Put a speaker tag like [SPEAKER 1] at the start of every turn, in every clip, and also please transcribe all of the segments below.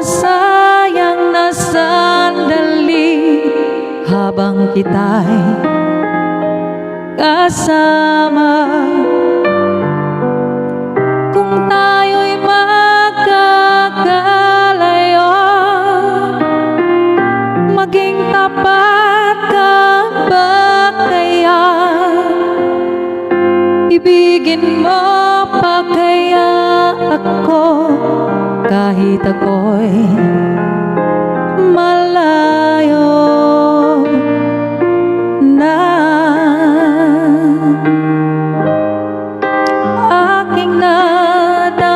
[SPEAKER 1] masayang na sandali habang kita'y kasama. Kung tayo'y magkakalayo, maging tapat ka ba kaya? Ibigin mo pa kaya ako? Kahit ako'y malayo na aking nadarama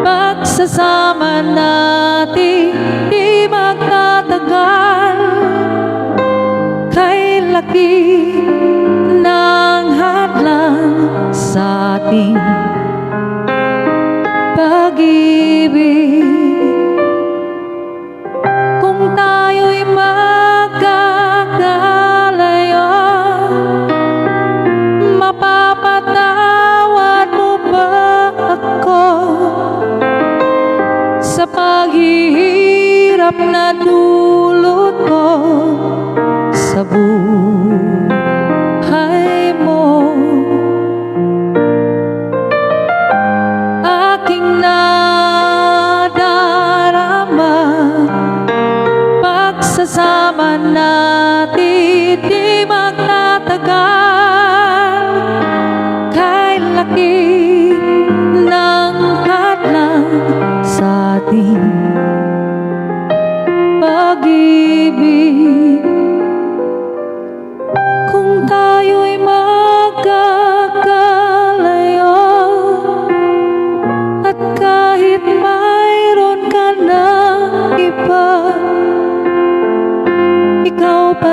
[SPEAKER 1] pagsasama natin di magtatagal. Kay laki ng hadlang sa ating paghihirap na dulot ko Sa buhay mo. Aking nadarama pagsasama natin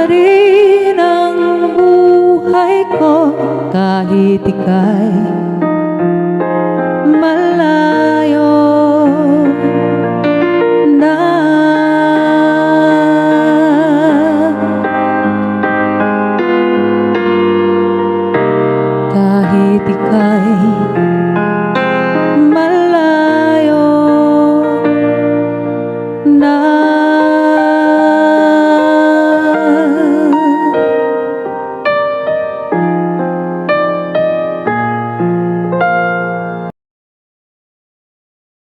[SPEAKER 1] rin ang buhay ko kahit ika'y